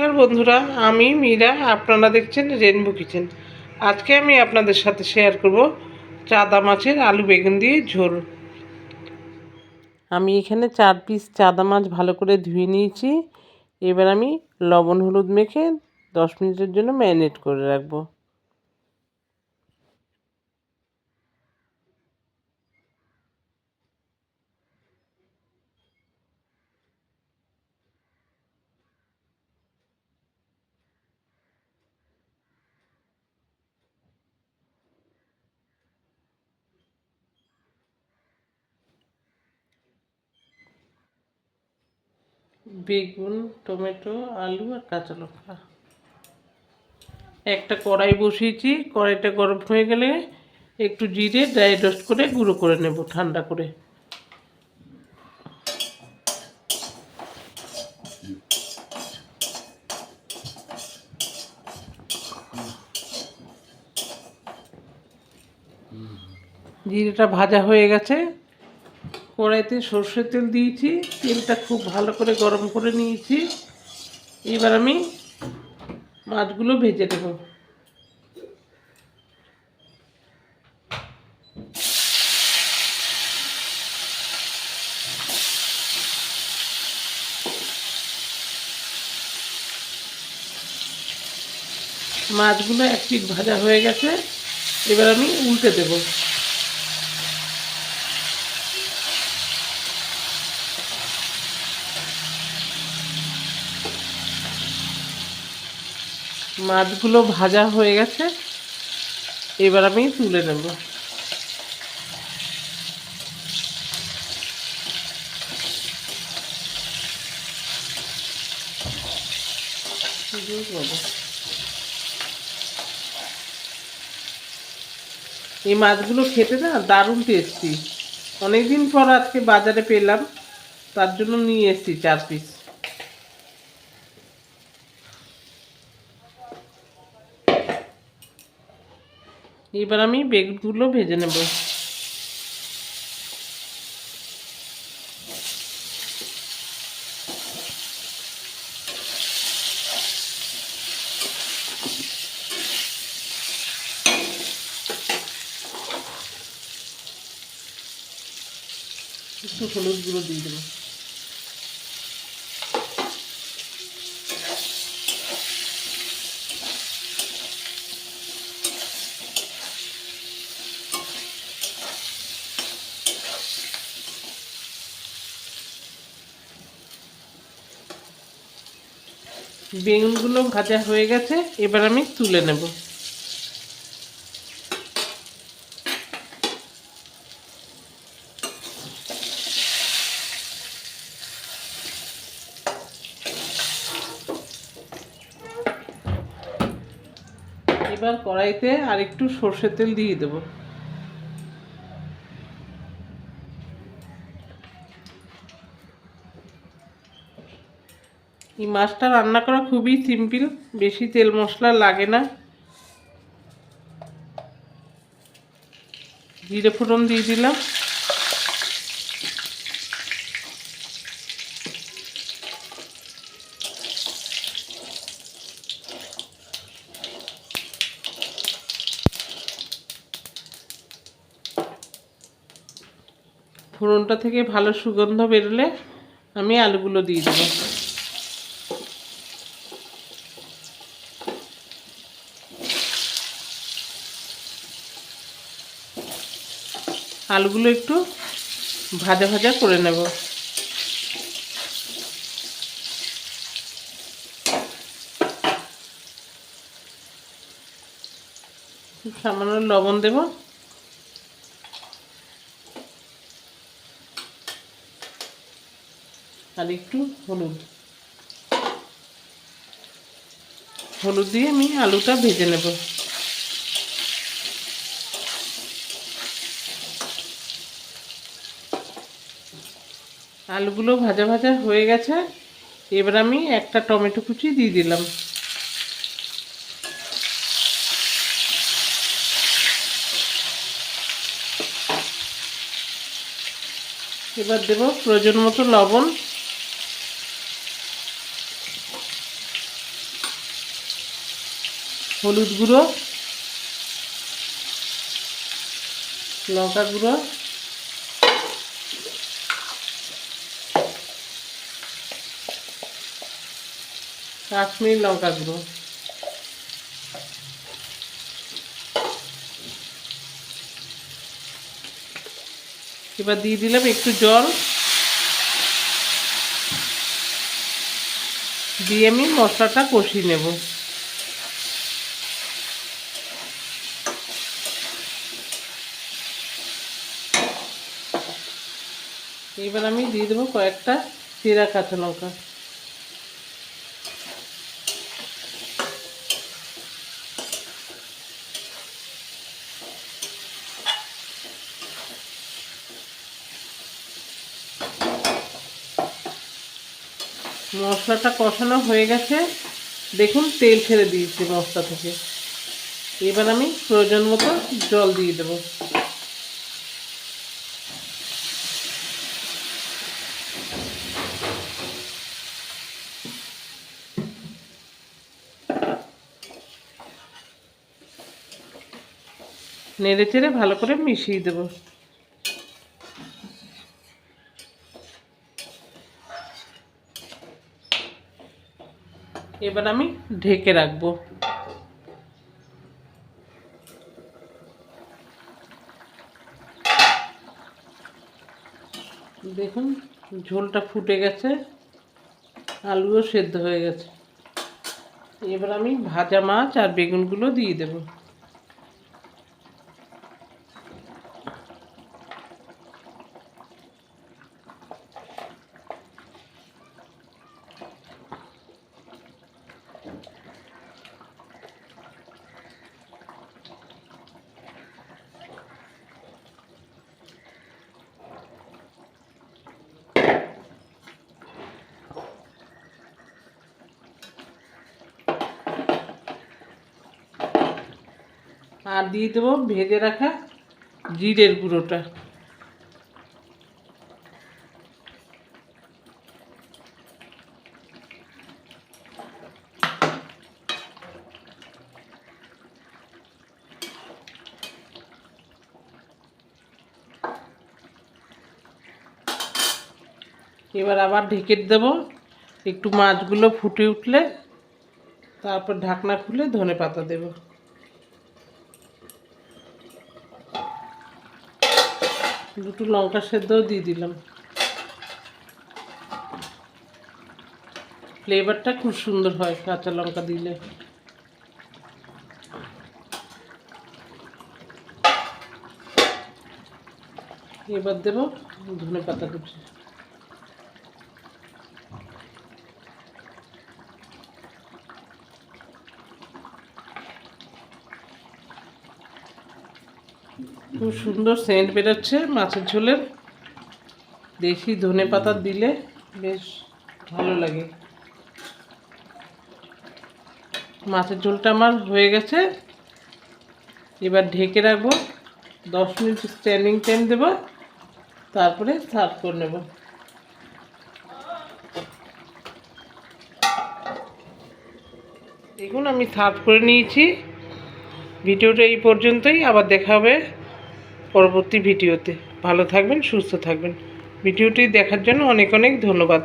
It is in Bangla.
নমস্কার বন্ধুরা, আমি মীরা, আপনারা দেখছেন রেনবো কিচেন আজকে আমি আপনাদের সাথে শেয়ার করব চাদা মাছের আলু বেগুন দিয়ে ঝোল। আমি এখানে চার পিস চাদা মাছ ভালো করে ধুয়ে নিয়েছি। এবার আমি লবণ হলুদ মেখে দশ মিনিটের জন্য ম্যারিনেট করে রাখব। বেগুন, টমেটো, আলু আর কাঁচা লঙ্কা। একটা কড়াই বসিয়েছি, কড়াইটা গরম হয়ে গেলে একটু জিরে ড্রাই রোস্ট করে গুঁড়ো করে নেব ঠান্ডা করে। জিরেটা ভাজা হয়ে গেছে। কড়াইতে সর্ষের তেল দিয়েছি, তেলটা খুব ভালো করে গরম করে নিয়েছি। এবার আমি মাছগুলো ভেজে নেব। মাছগুলো এক পিট ভাজা হয়ে গেছে, এবার আমি উল্টে দেবো। মাছগুলো ভাজা হয়ে গেছে। এবার আমি তুলে নেব। এই মাছগুলো খেতে না দারুণ টেস্টি অনেকদিন পর আজকে বাজারে পেলাম, তার জন্য নিয়ে এসেছি চার পিস এবার আমি বেগুনগুলো ভেজে নেব। একটু হলুদ দিয়ে দেবো। বেগুনগুলো ভাজা হয়ে গেছে, এবার আমি তুলে নেব। এবার কড়াইতে আর একটু সর্ষের তেল দিয়ে দেবো। এই মাছটা রান্না করা খুবই সিম্পল, বেশি তেল মশলা লাগে না। জিরে ফোড়ন দিয়ে দিলাম। ফোড়নটা থেকে ভালো সুগন্ধ বেরোলে আমি আলুগুলো দিয়ে দেবো। আলুগুলো একটু ভাজা ভাজা করে নেব। সামান্য লবণ দেব। আর একটু হলুদ। হলুদ দিয়ে আমি আলুটা ভেজে নেব। আলুগুলো ভাজা ভাজা হয়ে গেছে। এবার আমি একটা টমেটো কুচি দিয়ে দিলাম। এবার দেব প্রয়োজন মতো লবণ। হলুদ গুঁড়ো। লঙ্কা গুঁড়ো। কাশ্মীর লঙ্কা গুঁড়ো। এবার দিয়ে দিলাম একটু জল। দিয়ে আমি মশলাটা কষিয়ে নেব। এবার আমি দিয়ে দেবো কয়েকটা চিরা কাঁচা লঙ্কা। মশলাটা কষানো হয়ে গেছে। দেখুন, তেল ছেড়ে দিয়েছি মশলা থেকে। এবার আমি প্রয়োজন মতো জল দিয়ে দেবো। নেড়ে চেড়ে ভালো করে মিশিয়ে দেবো। এবার আমি ঢেকে রাখব। দেখুন, ঝোলটা ফুটে গেছে, আলুও সেদ্ধ হয়ে গেছে। এবার আমি ভাজা মাছ আর বেগুনগুলো দিয়ে দেবো। আর দিয়ে দেবো ভেজে রাখা জিরের গুঁড়োটা। এবার আবার ঢেকে দেবো। একটু মাছগুলো ফুটে উঠলে তারপর ঢাকনা খুলে ধনে পাতা দেবো। দুটো লঙ্কা সেদ্ধও দিয়ে দিলাম। ফ্লেভারটা খুব সুন্দর হয় কাঁচা লঙ্কা দিলে। এবার দেবো ধনে পাতা কুচি। খুব সুন্দর সেন্ট বেরোচ্ছে মাছের ঝোলের দেশি ধনে পাতা দিলে বেশ ভালো লাগে। মাছের ঝোলটা আমার হয়ে গেছে। এবার ঢেকে রাখব। দশ মিনিট স্ট্যান্ডিং টাইম দেবো। তারপরে সার্ভ করে নেব। দেখুন, আমি সার্ভ করে নিয়েছি। ভিডিওটা এই পর্যন্তই। আবার দেখা হবে। পরবর্তী ভিডিওতে। ভালো থাকবেন সুস্থ থাকবেন। ভিডিওটি দেখার জন্য অনেক অনেক ধন্যবাদ।